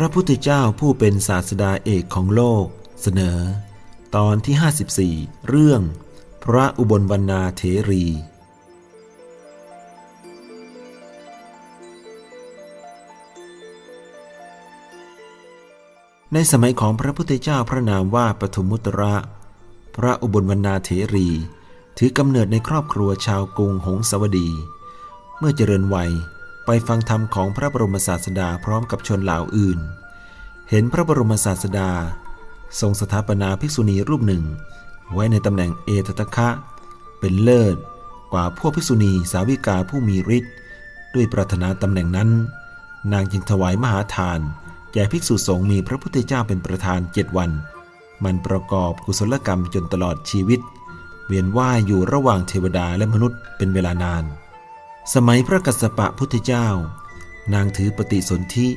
พระพุทธเจ้าผู้เป็นศาสดาเอกของโลก เสนอ ตอนที่ 54 เรื่อง พระอุบลวรรณาเถรี ในสมัยของพระพุทธเจ้าพระนามว่าปฐุมมุตระ พระอุบลวรรณาเถรี ถือกำเนิดในครอบครัวชาวกรุงหงสาวดี เมื่อเจริญวัย ไปฟังธรรมของพระบรมศาสดาพร้อมกับชนเหล่าอื่น เห็นพระบรมศาสดา ทรงสถาปนาภิกษุณีรูปหนึ่ง ไว้ในตำแหน่งเอตตะคะ เป็นเลิศกว่าพวกภิกษุณีสาวิกาผู้มีฤทธิ์ด้วยปรารถนาตำแหน่งนั้น นางจึงถวายมหาทานแก่ภิกษุสงฆ์มีพระพุทธเจ้าเป็นประธานเจ็ดวัน มันประกอบกุศลกรรมจนตลอดชีวิต เวียนว่ายอยู่ระหว่างเทวดาและมนุษย์เป็นเวลานาน สมัยพระกัสสปะพุทธเจ้า นางถือปฏิสนธิ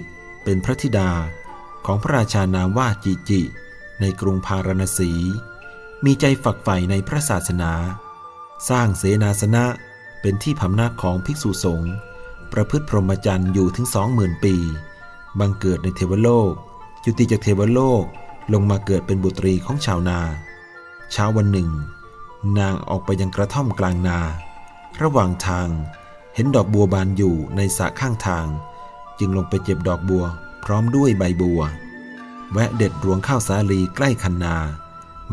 เป็นพระธิดาของพระราชานามว่าจิจิ ในกรุงพาราณสี มีใจฝักใฝ่ในพระศาสนา สร้างเสนาสนะเป็นที่พำนักของภิกษุสงฆ์ประพฤติพรหมจรรย์อยู่ถึงสองหมื่นปี บังเกิดในเทวโลก จุติจากเทวโลกลงมาเกิดเป็นบุตรีของชาวนา เช้าวันหนึ่ง นางออกไปยังกระท่อมกลางนา ระหว่างทาง เห็นดอกบัวบานอยู่ในสระข้างทาง จึงลงไปเก็บดอกบัวพร้อมด้วยใบบัว แวะเด็ดรวงข้าวสาลีใกล้คันนา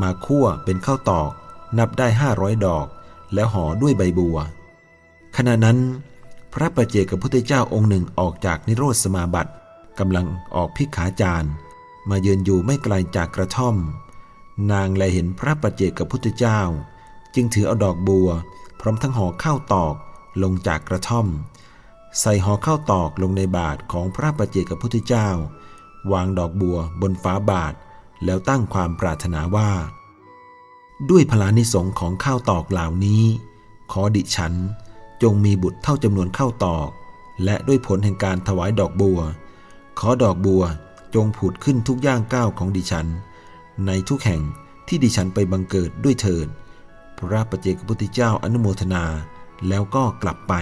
มาคั่วเป็นข้าวตอก นับได้ห้าร้อยดอก แล้วห่อด้วยใบบัว ขณะนั้น พระประเจกับพุทธเจ้าองค์หนึ่งออกจากนิโรธสมาบัติกำลังออกพิกขาจารมาเยือนอยู่ไม่ไกลจากกระท่อม นางแลเห็นพระประเจกับพุทธเจ้า จึงถือเอาดอกบัว พร้อมทั้งห่อข้าวตอก ลงจากกระท่อม ใส่ห่อข้าวตอกลงในบาทของพระประเจกับพุทธเจ้า วางดอกบัวบนฝาบาท แล้วตั้งความปรารถนาว่า ด้วยพลานิสงของข้าวตอกเหล่านี้ ขอดิฉันจงมีบุตรเท่าจำนวนข้าวตอก และด้วยผลแห่งการถวายดอกบัว ขอดอกบัวจงผุดขึ้นทุกย่างก้าวของดิฉัน ในทุกแห่งที่ดิฉันไปบังเกิดด้วยเถิด พระประเจกพุทธเจ้าอนุโมทนา แล้วก็กลับไป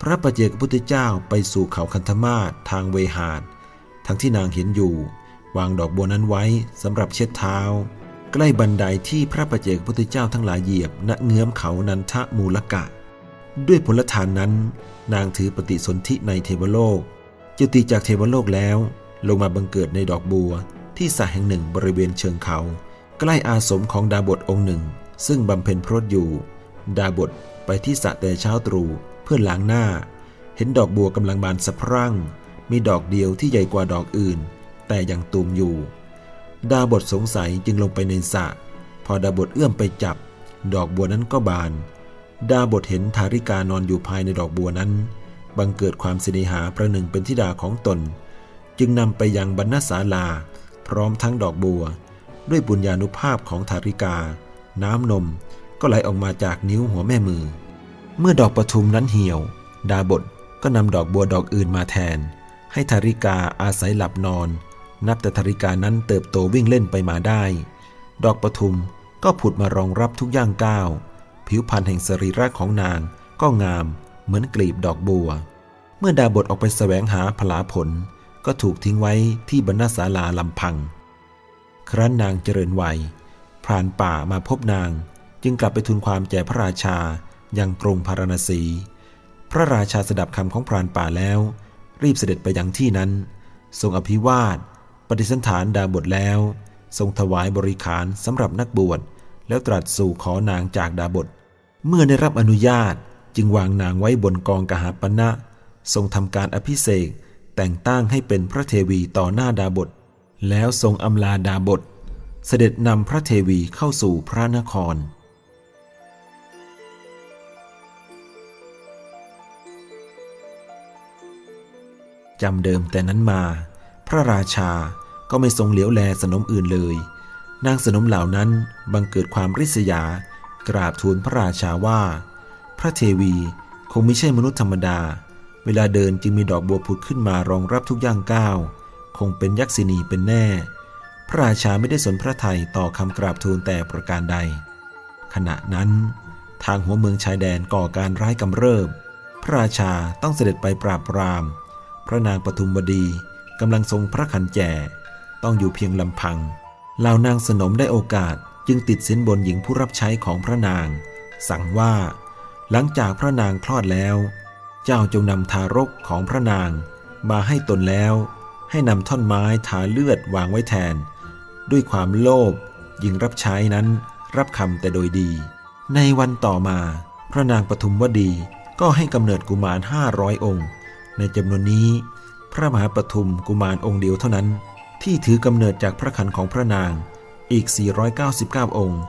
พระประเจกพุทธเจ้าไปสู่เขาคันธมาศทางเวหาดทั้งที่นางเห็นอยู่ วางดอกบัวนั้นไว้สำหรับเช็ดเท้า ใกล้บันไดที่พระประเจกพุทธเจ้าทั้งหลายเหยียบณเงื้อมเขานันทะมูลกะ ด้วยผลทานนั้น นางถือปฏิสนธิในเทวโลกจุติจากเทวโลกแล้ว ลงมาบังเกิดในดอกบัว ที่สระแห่งหนึ่งบริเวณเชิงเขา ใกล้อาสมของดาบทองค์หนึ่ง ซึ่งบำเพ็ญพรตอยู่ ดาบท ไปที่สระแต่เช้าตรู่เพื่อล้างหน้า เห็นดอกบัวกำลังบานสะพรั่ง มีดอกเดียวที่ใหญ่กว่าดอกอื่น แต่ยังตูมอยู่ ดาบทสงสัยจึงลงไปในสระพอดาบทเอื้อมไปจับ ดอกบัวนั้นก็บาน ดาบทเห็นธาริกานอนอยู่ภายในดอกบัวนั้น บังเกิดความเสนหาประหนึ่งเป็นธิดาของตน จึงนำไปยังบรรณศาลา พร้อมทั้งดอกบัว ด้วยบุญญาณุภาพของธาริกา น้ำนม ก็ไหลออกมาจากนิ้วหัวแม่มือ เมื่อดอกปทุมนั้นเหี่ยว ดาบทก็นำดอกบัวดอกอื่นมาแทน ให้ธาริกาอาศัยหลับนอน นับแต่ธาริกานั้นเติบโตวิ่งเล่นไปมาได้ ดอกปทุมก็ผุดมารองรับทุกย่างก้าว ผิวพรรณแห่งสรีระของนางก็งามเหมือนกลีบดอกบัว เมื่อดาบทออกไปแสวงหาผลาผล ก็ถูกทิ้งไว้ที่บรรณศาลาลำพัง ครั้นนางเจริญวัยพรานป่ามาพบนาง จึงกลับไปทูลความแก่พระราชายังกรุงพาราณสี พระราชาสดับคำของพรานป่าแล้ว รีบเสด็จไปยังที่นั้น ทรงอภิวาท ปฏิสันฐานดาบทแล้ว ทรงถวายบริขารสำหรับนักบวชแล้วตรัสสู่ขอนางจากดาบท เมื่อได้รับอนุญาตจึงวางนางไว้บนกองกหาปณะทรงทำการอภิเษกแต่งตั้งให้เป็นพระเทวีต่อหน้าดาบท แล้วทรงอำลาดาบท เสด็จนำพระเทวีเข้าสู่พระนคร จำเดิมแต่นั้นมา พระราชาก็ไม่ทรงเหลียวแลสนมอื่นเลย นางสนมเหล่านั้นบังเกิดความริษยา กราบทูลพระราชาว่า พระเทวีคงไม่ใช่มนุษย์ธรรมดา เวลาเดินจึงมีดอกบัวผุดขึ้นมารองรับทุกย่างก้าว คงเป็นยักษินีเป็นแน่ พระราชาไม่ได้สนพระไทยต่อคำกราบทูลแต่ประการใด ขณะนั้น ทางหัวเมืองชายแดนก่อการร้ายกำเริบ พระราชาต้องเสด็จไปปราบปราม พระนางปทุมวดีกำลังทรงพระขันแจ ต้องอยู่เพียงลำพังเหล่านางสนมได้โอกาสจึงติดสินบนหญิงผู้รับใช้ของพระนาง สั่งว่า หลังจากพระนางคลอดแล้ว เจ้าจงนำทารกของพระนางมาให้ตนแล้ว ให้นำท่อนไม้ทาเลือดวางไว้แทน ด้วยความโลภหญิงรับใช้นั้นรับคำแต่โดยดี ในวันต่อมา พระนางปทุมวดีก็ให้กำเนิดกุมารห้าร้อยองค์ ในจำนวนนี้ พระมหาปทุมกุมารองค์เดียวเท่านั้น ที่ถือกำเนิดจากพระขันของพระนางอีก 499 องค์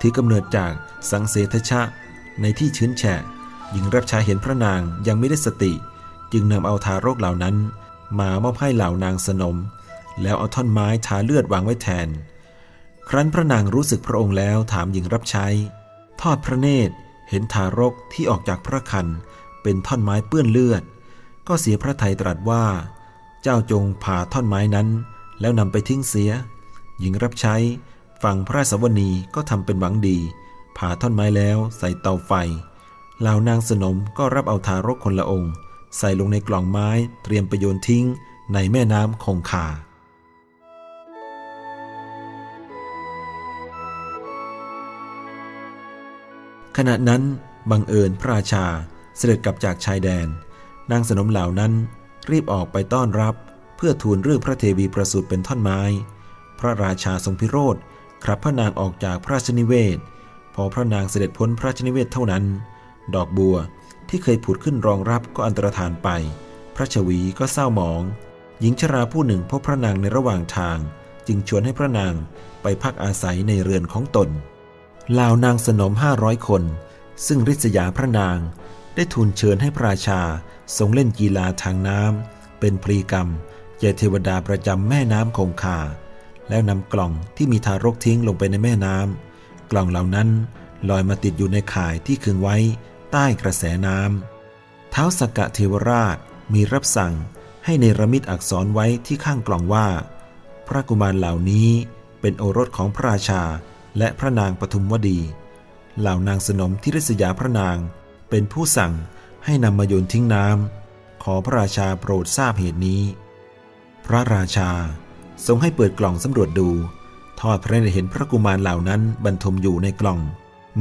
ถือกำเนิดจากสังเสทชะ ในที่ชื้นแฉะหญิงรับใช้เห็นพระนางยังไม่ได้สติ จึงนำเอาทารกเหล่านั้น มามอบให้เหล่านางสนม แล้วเอาท่อนไม้ทาเลือดวางไว้แทน ครั้นพระนางรู้สึกพระองค์แล้วถามหญิงรับใช้ ทอดพระเนตรเห็นทารกที่ออกจากพระคันเป็นท่อนไม้เปื้อนเลือด ก็เสียพระทัยตรัสว่า เจ้าจงผ่าท่อนไม้นั้น แล้วนำไปทิ้งเสีย หญิงรับใช้ฟังพระสวนีก็ทำเป็นหวังดี ผ่าท่อนไม้แล้วใส่เตาไฟเหล่านางสนมก็รับเอาทารกคนละองค์ ใส่ลงในกล่องไม้เตรียมไปโยนทิ้งในแม่น้ำคงคาขณะนั้นบังเอิญพระราชาเสด็จกลับจากชายแดน นางสนมเหล่านั้นรีบออกไปต้อนรับ เพื่อทูลเรื่องพระเทวีประสูติเป็นท่อนไม้ พระราชาทรงพิโรธครับพระนางออกจากพระราชนิเวศ พอพระนางเสด็จพ้นพระราชนิเวศเท่านั้น ดอกบัวที่เคยผุดขึ้นรองรับก็อันตรธานไป พระชวีก็เศร้าหมอง หญิงชราผู้หนึ่งพบพระนางในระหว่างทาง จึงชวนให้พระนางไปพักอาศัยในเรือนของตนเหล่านางสนมห้าร้อยคน ซึ่งริษยาพระนาง ได้ทูลเชิญให้พระราชาทรงเล่นกีฬาทางน้ำเป็นพรีกรรมแก่เทวดาประจำแม่น้ำคงคา แล้วนำกล่องที่มีทารกทิ้งลงไปในแม่น้ำกล่องเหล่านั้นลอยมาติดอยู่ในข่ายที่คึงไว้ใต้กระแสน้ำเท้าสกกะเทวราชมีรับสั่งให้ในระมิดอักษรไว้ที่ข้างกล่องว่า พระกุมารเหล่านี้เป็นโอรสของพระราชาและพระนางปทุมวดี เหล่านางสนมที่ริษยาพระนาง เป็นผู้สั่งให้นำมาโยนทิ้งน้ำขอพระราชาโปรดทราบเหตุนี้ พระราชาทรงให้เปิดกล่องสำรวจดู ทอดพระเนตรเห็นพระกุมารเหล่านั้นบรรทมอยู่ในกล่อง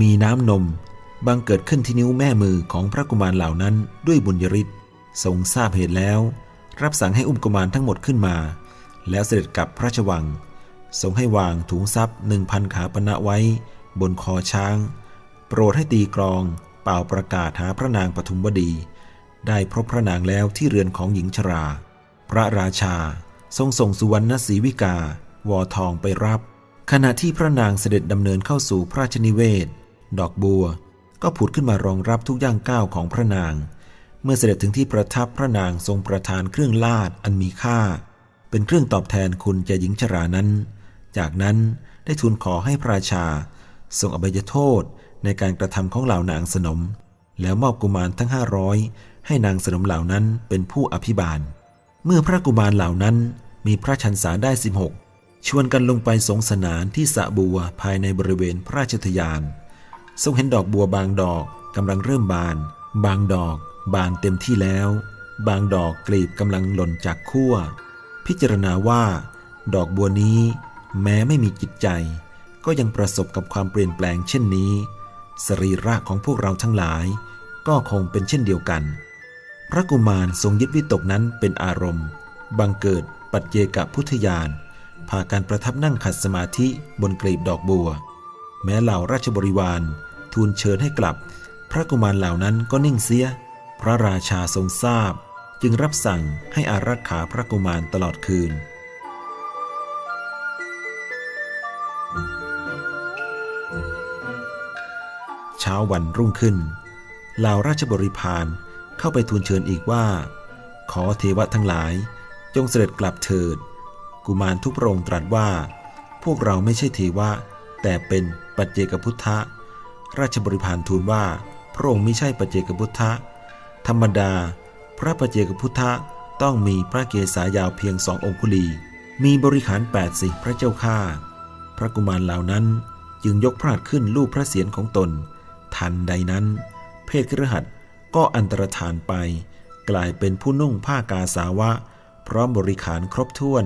มีน้ำนมบังเกิดขึ้นที่นิ้วแม่มือของพระกุมารเหล่านั้นด้วยบุญยริศทรงทราบเหตุแล้ว รับสั่งให้อุ้มกุมารทั้งหมดขึ้นมา แล้วเสด็จกลับพระราชวัง ทรงให้วางถุงทรัพย์หนึ่งพันขาปณะไว้ บนคอช้าง โปรดให้ตีกรอง เป่าประกาศหาพระนางปทุมวดี ได้พบพระนางแล้วที่เรือนของหญิงชรา พระราชา ทรงส่งสุวรรณศรีวิกา วอทองไปรับ ขณะที่พระนางเสด็จดำเนินเข้าสู่พระราชนิเวศ ดอกบัว ก็ผุดขึ้นมารองรับทุกย่างก้าวของพระนาง เมื่อเสด็จถึงที่ประทับพระนางทรงประทานเครื่องลาดอันมีค่า เป็นเครื่องตอบแทนคุณแก่หญิงชรานั้น จากนั้นได้ทูลขอให้พระราชาทรงอภัยโทษ ในการกระทำของเหล่านางสนม แล้วมอบกุมารทั้งห้าร้อยให้นางสนมเหล่านั้นเป็นผู้อภิบาล เมื่อพระกุมารเหล่านั้นมีพระชันษาได้ 16 ชวนกันลงไปสงสนานที่สะบัวภายในบริเวณพระราชทยาน ทรงเห็นดอกบัวบางดอกกำลังเริ่มบาน บางดอกบานเต็มที่แล้ว บางดอกกลีบกำลังหล่นจากขั้ว พิจารณาว่า ดอกบัวนี้ แม้ไม่มีจิตใจ ก็ยังประสบกับความเปลี่ยนแปลงเช่นนี้ สรีระของพวกเราทั้งหลาย ก็คงเป็นเช่นเดียวกัน พระกุมารทรงยึดวิตกนั้นเป็นอารมณ์ บังเกิดปัจเจกพุทธญาณพาการประทับนั่งขัดสมาธิบนกลีบดอกบัว แม้เหล่าราชบริวาร ทูลเชิญให้กลับ พระกุมารเหล่านั้นก็นิ่งเสีย พระราชาทรงทราบ จึงรับสั่งให้อารักขาพระกุมารตลอดคืน ช้าวันรุ่งขึ้นเหล่าราชบริพารเข้าไปทูลเชิญอีกว่า ขอเทวะทั้งหลาย จงเสด็จกลับเถิด กุมารทุกพระองค์ตรัสว่า พวกเราไม่ใช่เทวะ แต่เป็นปัจเจกพุทธะ ราชบริพารทูลว่า พระองค์ไม่ใช่ปัจเจกพุทธะ ธรรมดา พระปัจเจกพุทธะต้องมีพระเกศายาวเพียงสององคุลี มีบริขารแปดสิพระเจ้าข้าพระกุมารเหล่านั้นจึงยกพระหัตถ์ขึ้นลูบพระเศียรของตน ทันใดนั้น เพศครหัสก็อันตรธานไป กลายเป็นผู้นุ่งผ้ากาสาวะพพร้อมบริขารครบถ้วน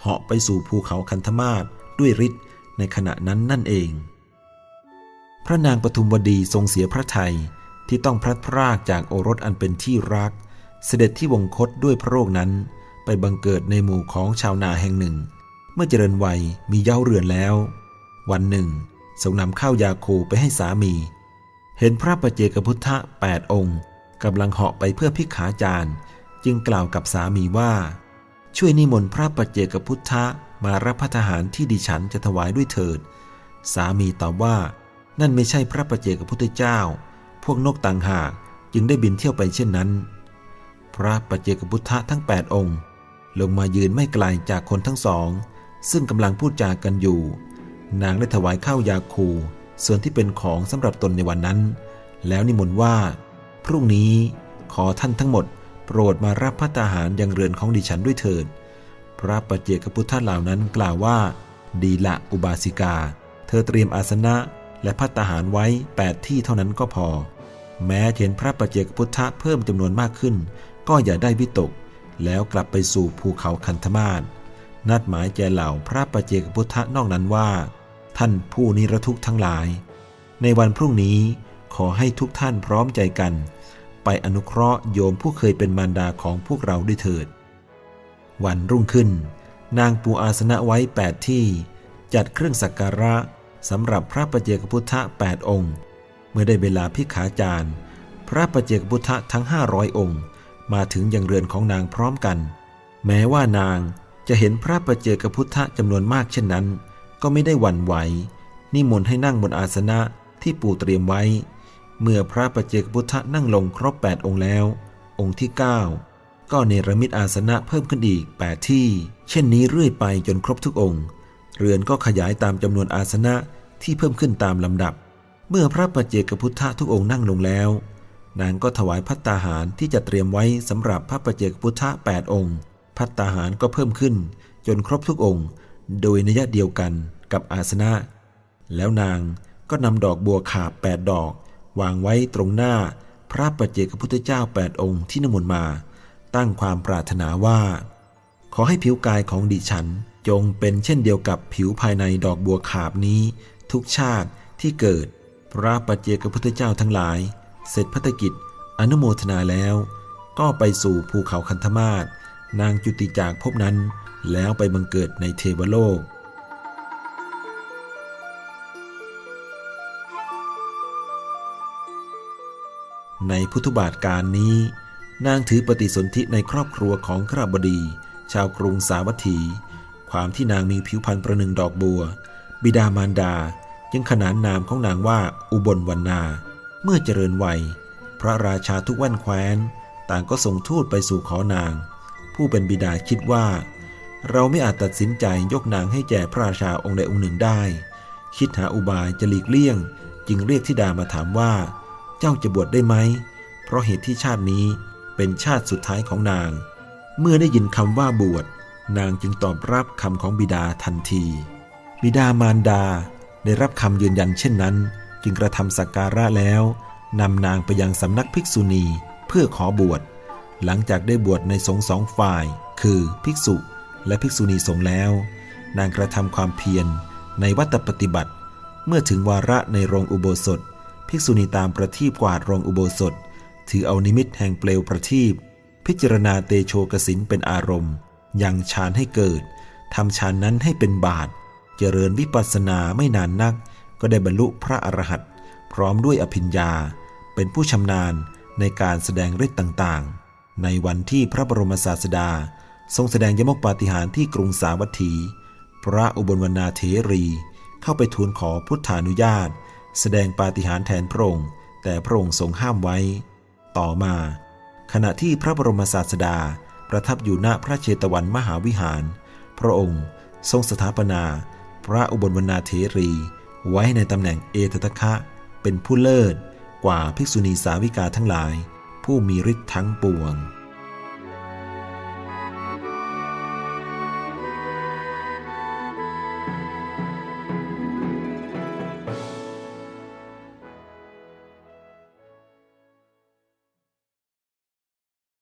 เหาะไปสู่ภูเขาคันธมาศด้วยฤทธิ์ในขณะนั้นนั่นเอง พระนางปทุมวดีทรงเสียพระไทยที่ต้องพลัดพรากจากโอรสอันเป็นที่รัก เสด็จที่วงคตด้วยพระโรคนั้น ไปบังเกิดในหมู่ของชาวนาแห่งหนึ่ง เมื่อเจริญวัยมีเย้าเรือนแล้ว วันหนึ่งทรงนำข้าวยาโคไปให้สามี เห็นพระประเจกพุทธะแปดองค์กำลังเหาะไปเพื่อพิขาจารย์ จึงกล่าวกับสามีว่า ช่วยนิมนต์พระประเจกพุทธะมารับพระทหารที่ดิฉันจะถวายด้วยเถิด สามีตอบว่า นั่นไม่ใช่พระประเจกพุทธเจ้า พวกนกต่างหากจึงได้บินเที่ยวไปเช่นนั้น พระประเจกพุทธะทั้งแปดองค์ ลงมายืนไม่ไกลจากคนทั้งสอง ซึ่งกำลังพูดจากันอยู่ นางได้ถวายข้าวยาคู ส่วนที่เป็นของสำหรับตนในวันนั้น แล้วนิมนต์ว่า พรุ่งนี้ขอท่านทั้งหมด โปรดมารับพระตาหารยังเรือนของดิฉันด้วยเถิด พระปัจเจกพุทธเหล่านั้นกล่าวว่า ดีละอุบาสิกา เธอเตรียมอาสนะและพัตตาหารไว้ 8 ที่เท่านั้นก็พอ แม้เห็นพระปัจเจกพุทธเพิ่มจำนวนมากขึ้น ก็อย่าได้วิตก แล้วกลับไปสู่ภูเขาคันธมาศนัดหมายแก่เหล่าพระปัจเจกพุทธนอกนั้นว่า ท่านผู้นิรทุกข์ทั้งหลาย ในวันพรุ่งนี้ขอให้ทุกท่านพร้อมใจกัน ไปอนุเคราะห์โยมผู้เคยเป็นมารดาของพวกเราด้วยเถิด วันรุ่งขึ้น นางปูอาสนะไว้แปดที่ จัดเครื่องสักการะสำหรับพระประเจกพุทธะแปดองค์ เมื่อได้เวลาพิขาจารย์ พระประเจกพุทธะทั้งห้าร้อยองค์ มาถึงยังเรือนของนางพร้อมกัน แม้ว่านางจะเห็นพระประเจกพุทธะจำนวนมากเช่นนั้น ก็ไม่ได้หวั่นไหว นิมนต์ให้นั่งบนอาสนะที่ปู่เตรียมไว้ เมื่อพระประเจกพุทธะนั่งลงครบ 8 องค์แล้ว องค์ที่ 9 ก็เนรมิตอาสนะเพิ่มขึ้นอีก 8 ที่ เช่นนี้เรื่อยไปจนครบทุกองค์ เรือนก็ขยายตามจำนวนอาสนะที่เพิ่มขึ้นตามลำดับ เมื่อพระประเจกพุทธะทุกองค์นั่งลงแล้ว นางก็ถวายพัตตาหารที่จะเตรียมไว้สำหรับพระประเจกพุทธะ8องค์ พัตตาหารก็เพิ่มขึ้นจนครบทุกองค์ โดยนัยเดียวกันกับอาสนะ แล้วนางก็นำดอกบัวขาบแปดดอก วางไว้ตรงหน้าพระปัจเจกพุทธเจ้าแปดองค์ที่นมนต์มา ตั้งความปรารถนาว่า ขอให้ผิวกายของดิฉันจงเป็นเช่นเดียวกับผิวภายในดอกบัวขาบนี้ ทุกชาติที่เกิด พระปัจเจกพุทธเจ้าทั้งหลาย เสร็จพัฒกิจอนุโมทนาแล้ว ก็ไปสู่ภูเขาคันธมาศนางจุติจากภพนั้น แล้วไปบังเกิดในเทวโลก ในพุทธบาทการนี้ นางถือปฏิสนธิในครอบครัวของขราบดี ชาวกรุงสาวัตถี ความที่นางมีผิวพรรณประหนึ่งดอกบัว บิดามารดายังขนานนามของนางว่าอุบลวรรณา เมื่อเจริญวัย พระราชาทุกวันแคว้น ต่างก็ส่งทูตไปสู่ขอนาง ผู้เป็นบิดาคิดว่า เราไม่อาจตัดสินใจยกนางให้แก่พระราชาองค์ใดองค์หนึ่งได้ คิดหาอุบายจะหลีกเลี่ยง จึงเรียกธิดามาถามว่า เจ้าจะบวชได้ไหม เพราะเหตุที่ชาตินี้เป็นชาติสุดท้ายของนาง เมื่อได้ยินคำว่าบวช นางจึงตอบรับคำของบิดาทันที บิดามารดาได้รับคำยืนยันเช่นนั้น จึงกระทำสักการะแล้วนำนางไปยังสำนักภิกษุณีเพื่อขอบวช หลังจากได้บวชในสงฆ์สองฝ่าย คือภิกษุ และภิกษุณีสงฆ์แล้ว นางกระทำความเพียรในวัตปฏิบัติ เมื่อถึงวาระในโรงอุโบสถ ภิกษุณีตามประทีปกวาดโรงอุโบสถ ถือเอานิมิตแห่งเปลวประทีปพิจารณาเตโชกสินเป็นอารมณ์ยังฌานให้เกิดทำฌานนั้นให้เป็นบาท เจริญวิปัสสนาไม่นานนัก ก็ได้บรรลุพระอรหันต์พร้อมด้วยอภิญญา เป็นผู้ชำนาญในการแสดงฤทธิ์ต่างๆ ในวันที่พระบรมศาสดา ทรงแสดงยมกปาฏิหาริย์ที่กรุงสาวัตถี พระอุบลวรรณาเถรี เข้าไปทูลขอพุทธานุญาต แสดงปาฏิหาริย์แทนพระองค์ แต่พระองค์ทรงห้ามไว้ ต่อมา ขณะที่พระบรมศาสดาประทับอยู่ณพระเชตวันมหาวิหาร พระองค์ทรงสถาปนา พระอุบลวรรณาเถรี ไว้ในตำแหน่งเอตตะคะ เป็นผู้เลิศกว่าภิกษุณีสาวิกาทั้งหลาย ผู้มีฤทธิ์ทั้งปวง